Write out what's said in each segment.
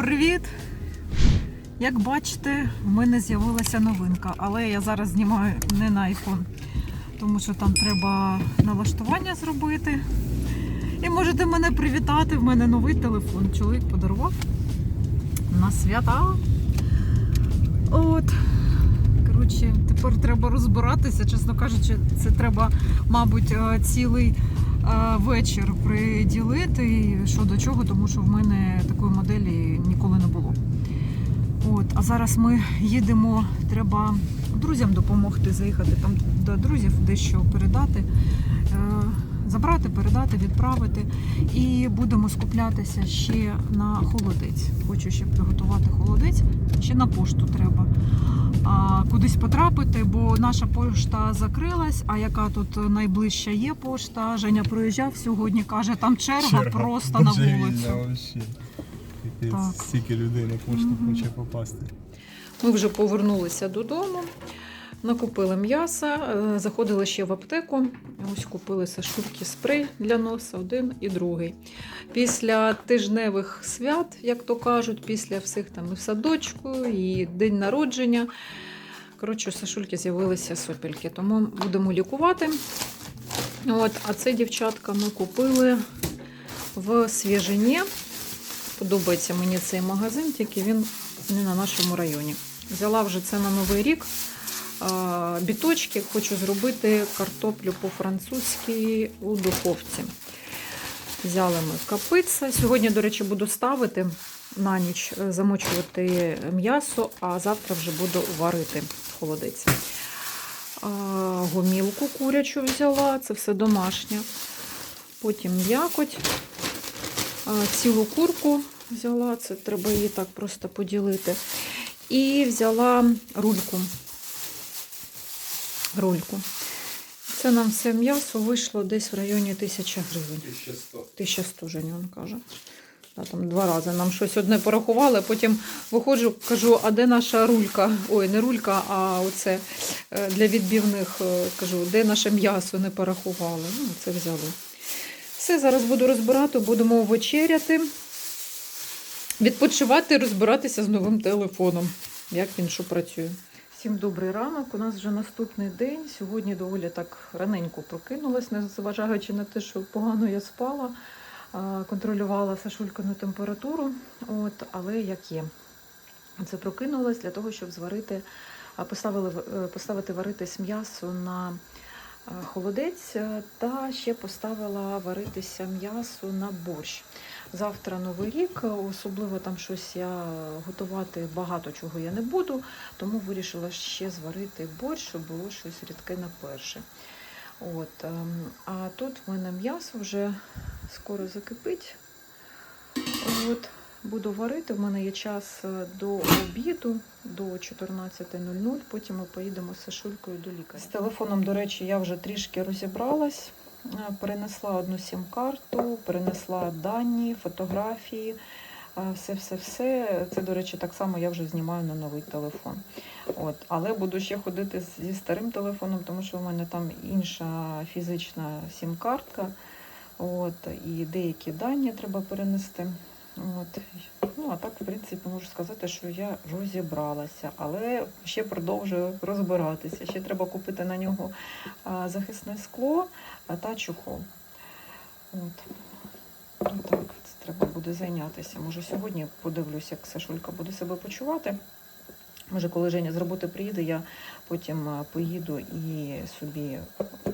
Привіт! Як бачите, в мене з'явилася новинка, але я зараз знімаю не на iPhone, тому що там треба налаштування зробити. І можете мене привітати. В мене новий телефон. Чоловік подарував на свята. От. Коротше, тепер треба розбиратися, чесно кажучи, це треба, мабуть, е, цілий е, вечір приділити що до чого, тому що в мене такої моделі а зараз ми їдемо, треба друзям допомогти заїхати там до друзів, дещо передати, е, забрати, передати, відправити. І будемо скуплятися ще на холодець. Хочу ще приготувати холодець, ще на пошту треба. Кудись потрапити, бо наша пошта закрилась. А яка тут найближча є пошта? Женя проїжджав сьогодні, каже, там черга, просто на вулицю. Вообще. Так. Стільки людей на пошту Мгм. хоче попасти. Ми вже повернулися додому, накупили м'яса, е, заходили ще в аптеку. Ось купили сашутки спрей для носа, один і другий. Після тижневих свят, як то кажуть, після всіх там і в садочку, і день народження. Коротше, у Сашульки з'явилися сопельки, тому будемо лікувати. От, а це дівчатка ми купили в Свіжині. Подобається мені цей магазин, тільки він не на нашому районі. Взяла вже це на новий рік. Біточки хочу зробити картоплю по-французьки у духовці. Взяли ми капиця. Сьогодні, до речі, буду ставити на ніч, е, замочувати м'ясо, а завтра вже буду варити холодець. Гомілку курячу взяла, це все домашнє. Потім м'якоть. Цілу курку взяла, це треба її так просто поділити. І взяла рульку. Рульку. Це нам все м'ясо вийшло десь в районі 1000 гривень. 1100, Женя він каже. Да, там два рази нам щось одне порахували, потім виходжу, кажу, а де наша рулька? Ой, не рулька, а оце е, для відбівних е, кажу, де наше м'ясо не порахували. Ну, це взяли. Все, зараз буду розбирати, будемо вечеряти, відпочивати, розбиратися з новим телефоном, як він що працює. Всім добрий ранок. У нас вже наступний день. Сьогодні доволі так раненько прокинулась, незважаючи на те, що погано я спала, контролювала Сашулькину температуру. От, але як є. Це прокинулась для того, щоб зварити, поставили, е, поставити варитись м'ясо на холодець е, та ще поставила варитися м'ясо на борщ. Завтра новий рік, особливо там щось я готувати багато чого я не буду, тому вирішила ще зварити борщ, щоб було щось рідке на перше. От, ем, а тут в мене м'ясо вже скоро закипить. От, буду варити. В мене є час е, до обіду, до 14.00. Потім ми поїдемо з Сашулькою до лікаря. З телефоном, до речі, я вже трішки розібралась. Е, Перенесла одну сім-карту, перенесла дані, фотографії. Все-все-все. Це, до речі, так само я вже знімаю на новий телефон. От. Але буду ще ходити зі старим телефоном, тому що в мене там інша фізична сім-картка. От. І деякі дані треба перенести. От. Ну, а так, в принципі, можу сказати, що я розібралася, але ще продовжую розбиратися. Ще треба купити на нього захисне скло та чохол. От. Ну, так, це треба буде зайнятися. Може, сьогодні подивлюся, як Сашулька буде себе почувати. Може, коли Женя з роботи приїде, я потім поїду і собі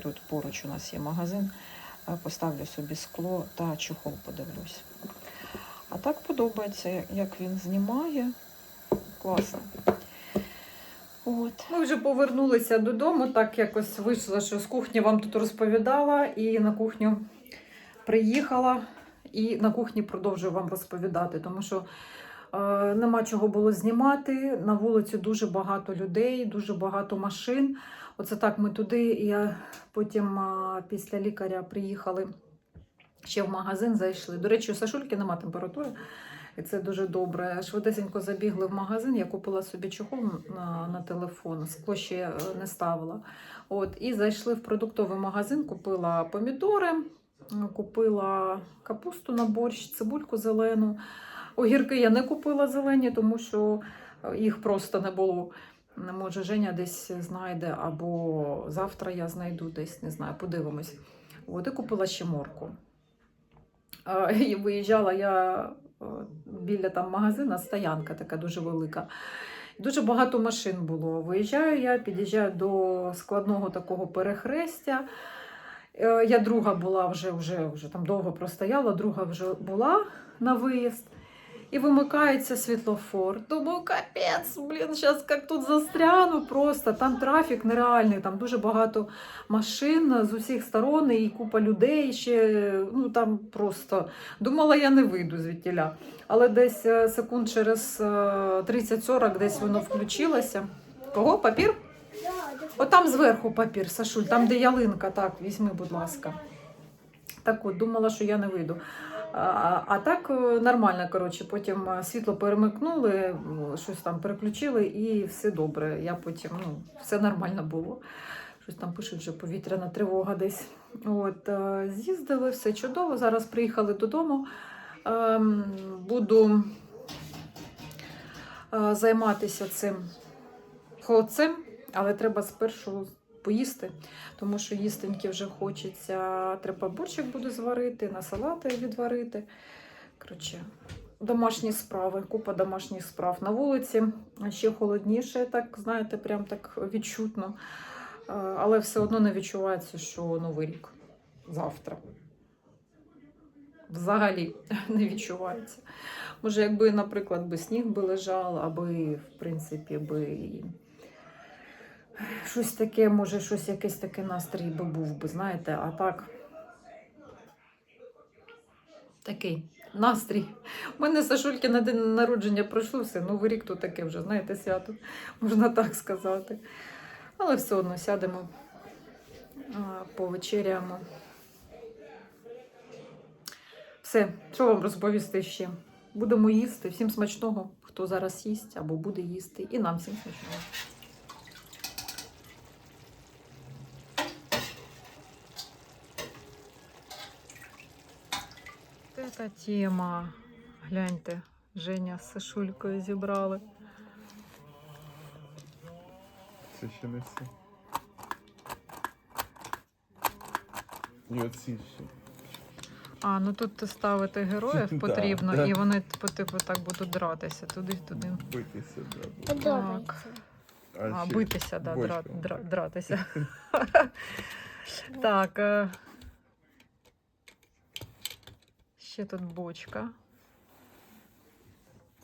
тут поруч у нас є магазин, поставлю собі скло та чохол подивлюсь. А так подобається, як він знімає. Класно. От. Ми вже повернулися додому, так якось вийшло, що з кухні вам тут розповідала, і на кухню приїхала, і на кухні продовжую вам розповідати, тому що е, нема чого було знімати. На вулиці дуже багато людей, дуже багато машин. Оце так ми туди. І я потім е, після лікаря приїхали ще в магазин, зайшли. До речі, у Сашульки нема температури. І це дуже добре. Швидесенько забігли в магазин. Я купила собі чохол на, на телефон, скло ще е, не ставила. От, і зайшли в продуктовий магазин, купила помідори, купила капусту на борщ, цибульку зелену, Огірки я не купила зелені, тому що е, їх просто не було. Може, Женя десь знайде, або завтра я знайду десь, не знаю, подивимось. От і купила ще морку. Виїжджала я е, біля там магазина, стоянка така дуже велика. Дуже багато машин було. Виїжджаю я, під'їжджаю до складного такого перехрестя. Е, Я друга була вже, вже, вже там довго простояла, друга вже була на виїзд. І вимикається світлофор. Думаю, капець, блін, зараз як тут застряну просто. Там трафік нереальний, там дуже багато машин з усіх сторон і купа людей ще. Ну там просто думала, я не вийду звідтіля. Але десь е, секунд через е, 30-40 десь воно включилося. Кого? Папір? Отам зверху папір, Сашуль, там, де ялинка, так, візьми, будь ласка. Так от, думала, що я не вийду. А, так е, нормально, коротше, потім е, світло перемикнули, щось там переключили і все добре. Я потім, ну, все нормально було. Щось там пишуть, вже повітряна тривога десь. От, е, з'їздили, все чудово. Зараз приїхали додому. Ем, Буду е, займатися цим холодцем, але треба спершу поїсти, тому що їстеньки вже хочеться. Треба борщик буду зварити, на салати відварити. Коротше, домашні справи, купа домашніх справ на вулиці. Ще холодніше, так, знаєте, прям так відчутно. Е, Але все одно не відчувається, що Новий рік завтра. Взагалі не відчувається. Може, якби, наприклад, би сніг би лежав, аби, в принципі, би щось таке, може, щось якийсь такий настрій би був би, знаєте, а так. Такий настрій. У мене Сашульки на день народження пройшло все. Новий рік то таке вже, знаєте, свято, можна так сказати. Але все одно сядемо, повечеряємо. Все, що вам розповісти ще? Будемо їсти. Всім смачного, хто зараз їсть або буде їсти. І нам всім смачного. Це тема. Гляньте, Женя з Сашулькою зібрали. Це ще не все. І оці ще. А, ну тут ставити героїв потрібно, да. і вони по типу так будуть дратися туди-туди. Битися, да. Подобається. А, ще битися, да, дра, дра, дратися. так. е, Ще тут бочка.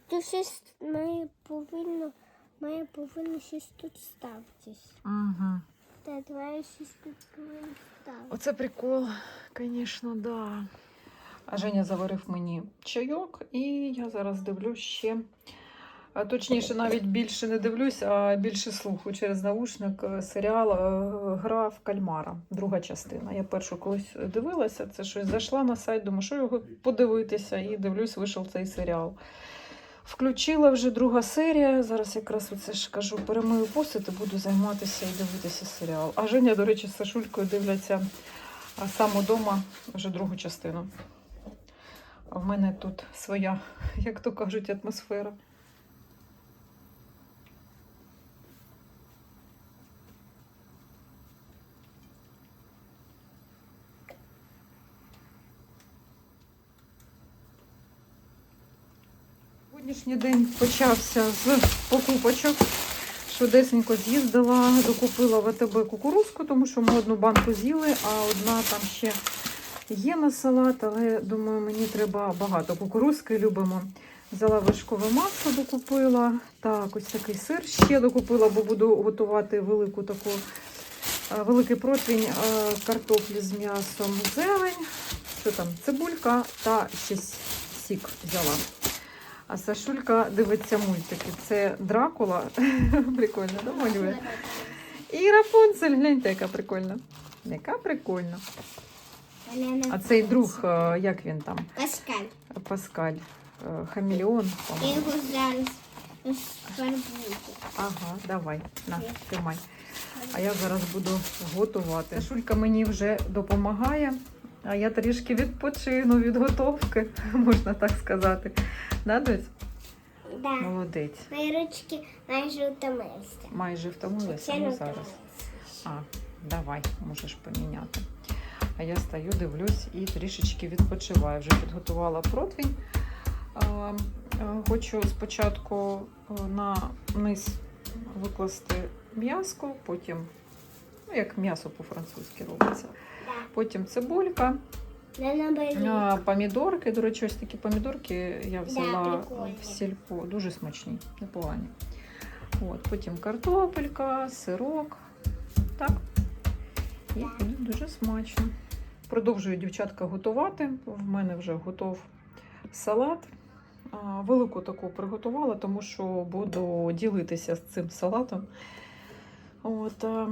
То щось має повинно, має повинно щось тут ставитись. Угу. Та давай щось тут повинно ставити. Оце прикол, звісно, да. А Женя заварив мені чайок, і я зараз дивлюсь ще. А точніше, навіть більше не дивлюсь, а більше слухаю через наушник е, серіал е, Гра в кальмара, друга частина. Я першу колись дивилася, це щось зайшла на сайт, думаю, що його подивитися, і дивлюсь, вийшов цей серіал. Включила вже друга серія. Зараз якраз оце ж кажу, перемию посуд і буду займатися і дивитися серіал. А Женя, до речі, з Сашулькою дивляться сам удома вже другу частину. А в мене тут своя, як то кажуть, атмосфера. Сьогоднішній день почався з покупочок. Швидесенько з'їздила, докупила в АТБ кукурузку, тому що ми одну банку з'їли, а одна там ще є на салат, але думаю, мені треба багато кукурузки, любимо. Взяла вершкове масло, докупила. Так, ось такий сир ще докупила, бо буду готувати велику таку, е, великий противень е, картоплі з м'ясом, зелень, що там, цибулька та ще сік взяла. А Сашулька дивиться мультики. Це Дракула. Прикольно, да, малює. І Рапунцель, гляньте, яка прикольна. Яка прикольна. А цей друг, е, як він там? Паскаль. Паскаль. е, Хамелеон. По-моєму. його зараз. Ага, давай, на, тримай. А я зараз буду готувати. Сашулька мені вже допомагає. А я трішки відпочину від готовки, можна так сказати. Да, доць? Да. Молодець. Мої ручки майже утомилися. Майже не Ну зараз. А, давай, можеш поміняти. А я стою, дивлюсь і трішечки відпочиваю. Вже підготувала противень. А, а, Хочу спочатку на низ викласти м'яско, потім, ну, як м'ясо по-французьки робиться. Потім цибулька, а, помідорки. До речі, ось такі помідорки я взяла в сільпо. Дуже смачні, непогані. От, потім картопелька, сирок. Так. І буде дуже смачно. Продовжую дівчатка готувати. В мене вже готов салат. Велику таку приготувала, тому що буду ділитися з цим салатом. От, а,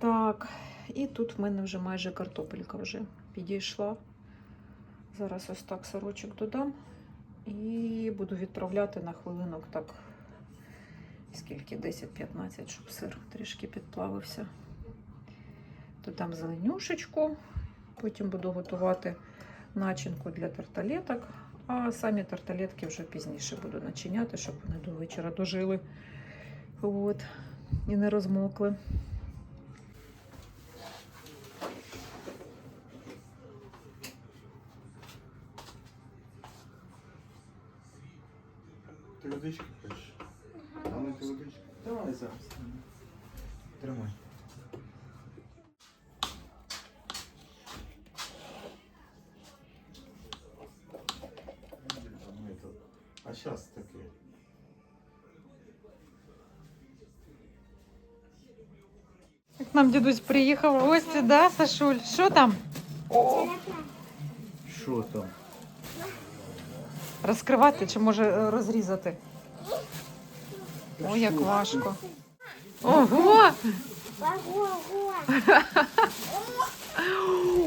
так. І тут в мене вже майже картопелька вже підійшла. Зараз ось так сирочок додам і буду відправляти на хвилинок так. Скільки? 10-15, щоб сир трішки підплавився. Додам зеленюшечку, потім буду готувати начинку для тарталеток, а самі тарталетки вже пізніше буду начиняти, щоб вони до вечора дожили. От. І не розмокли. водички хочеш? А не ти водички? Давай зараз. Тримай. А зараз таке. К нам дідусь приїхав в гості, да, Сашуль? Що там? О, Що там? Розкривати чи може е, розрізати? Ой, як важко. Ого!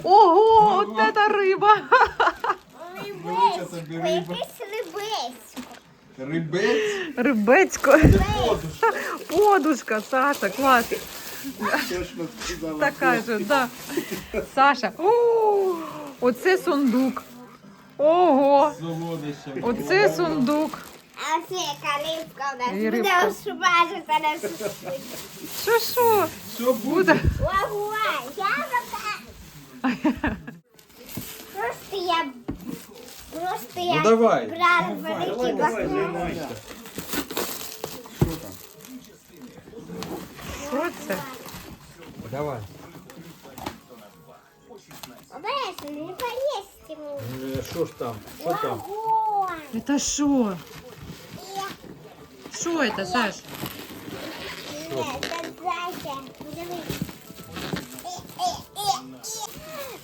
Ого-го. От це риба! Рибець. Рибецько. Подушка. Подушка, Саша, клас. Така ж, да. Саша. Оце сундук. Ого! Оце сундук. А це яка у нас І буде рибка. смажити на суші. Що що? Що буде? Ого, яблука. Просто я... Просто я Ну давай. брав великий баклан. Що там? Що це? Давай. Що ж там? Ого. Це що? Що це, Саш? Ні, це зайця. Подивись.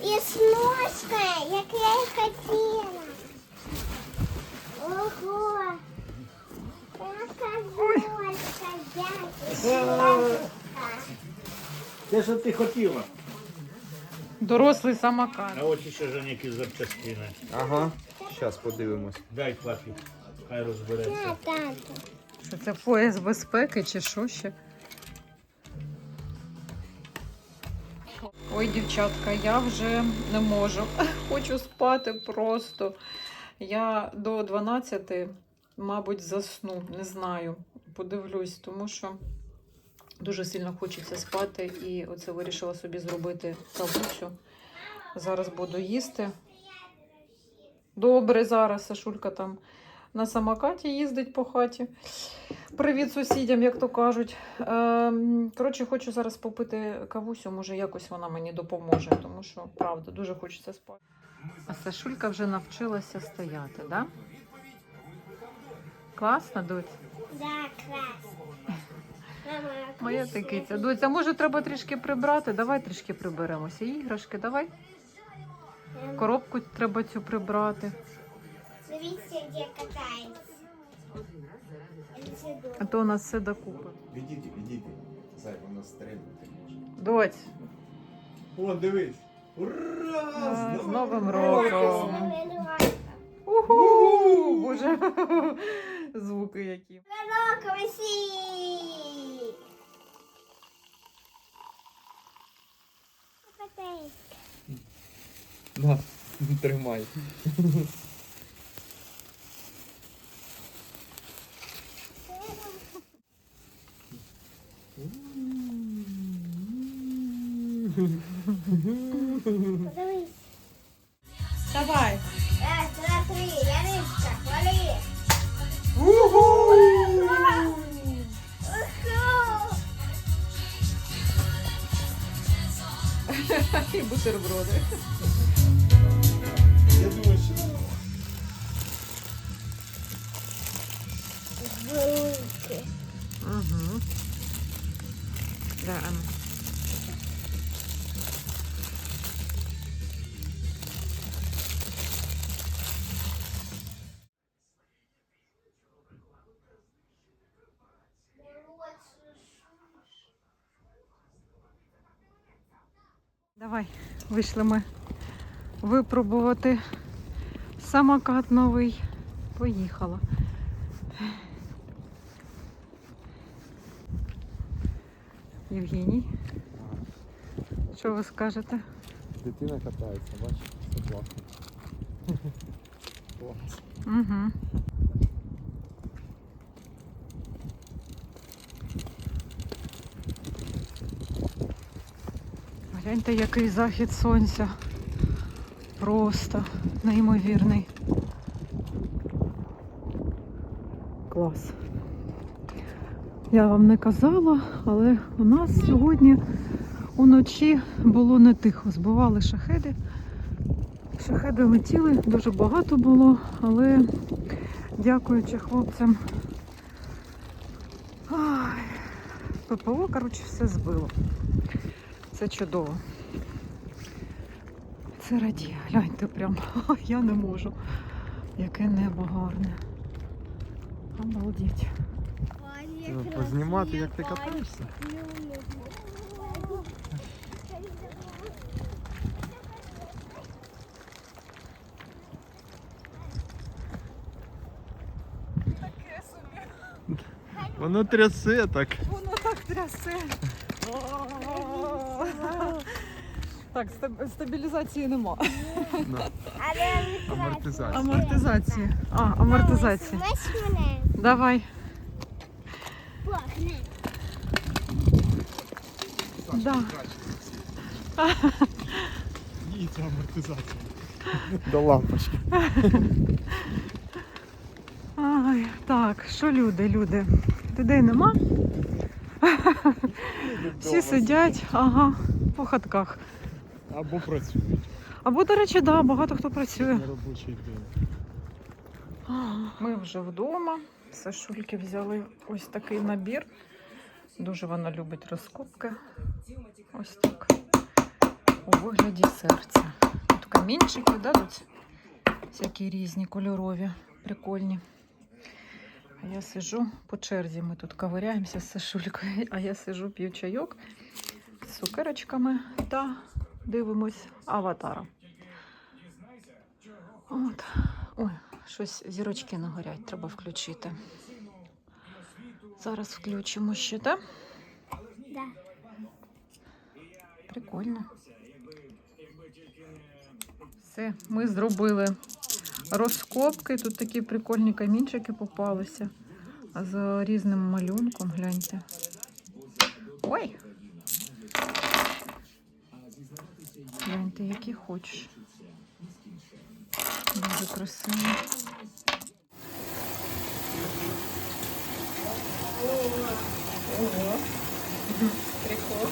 І сножка, як я і хотіла. Ого. Яка сножка, дякую. Те, що ти хотіла. Дорослий самокат. А ось ще ж які запчастини. Ага. Зараз подивимось. Дай папі, хай розбереться. Що це пояс безпеки чи що ще? Ой, дівчатка, я вже не можу. Хочу спати просто. Я до 12, мабуть, засну, не знаю. Подивлюсь, тому що дуже сильно хочеться спати. І оце вирішила собі зробити кавусю. Зараз буду їсти. Добре, зараз Сашулька там на самокаті їздить по хаті. Привіт сусідям, як то кажуть. Ем, коротше, хочу зараз попити кавусю, може якось вона мені допоможе, тому що правда дуже хочеться спати. А Сашулька вже навчилася стояти, да? Класно, доць? Да, красно. Моя такиця. Доця, може треба трішки прибрати? Давай трішки приберемося. Іграшки, давай. Коробку треба цю прибрати. Дивіться, де катається. А то у нас все докупи. Відійди, відійди. Зай, воно стрельнути може. Доць, О, дивись. Ура! А, з Новим роком! Уху! Боже, звуки які. Рок висі! Катається. На, тримай. Давай. Раз, два, три, Яничка, хвали. І бутерброди. Я думаю, що Велике. Угу. Да, а Давай, вийшли ми випробувати самокат новий. Поїхала. Євгеній, що ви скажете? дитина катається, бачиш, це класно. Угу. Гляньте, який захід сонця. Просто неймовірний. Клас. Я вам не казала, але у нас сьогодні уночі було не тихо. Збивали шахеди. Шахеди летіли, дуже багато було, але дякуючи хлопцям. Ай, ППО, коротше, все збило. Це чудово. Це радіє. Гляньте прям. Я не можу. Яке небо гарне. Обалдеть. Ну, познімати, як ти катаєшся? Воно трясе так. Воно так трясе. Так, стаб- стабілізації нема. Але Амортизація. Амортизації. А, амортизації. Мене? Давай. Пахне. Да. Ні, це амортизація. До лампочки. Ай, так, що люди, люди? Людей нема? Всі сидять, ага, по хатках. Або працюють Або, до речі, да, багато хто працює. на робочий день. Ми вже вдома. Сашульки взяли ось такий набір. Дуже вона любить розкопки. Ось так. У вигляді серця. Тут камінчики, да, всякі різні кольорові, прикольні. А я сижу по черзі. Ми тут ковиряємося з Сашулькою, а я сижу, п'ю чайок з цукерочками та дивимось аватара. От. Ой, щось зірочки не горять, треба включити. Зараз включимо ще, так? Да. Прикольно. Все, ми зробили розкопки. Тут такі прикольні камінчики попалися. З різним малюнком, гляньте. Ой! гляньте, які хочеш. Дуже красиво. Ого. Ого. Прикок.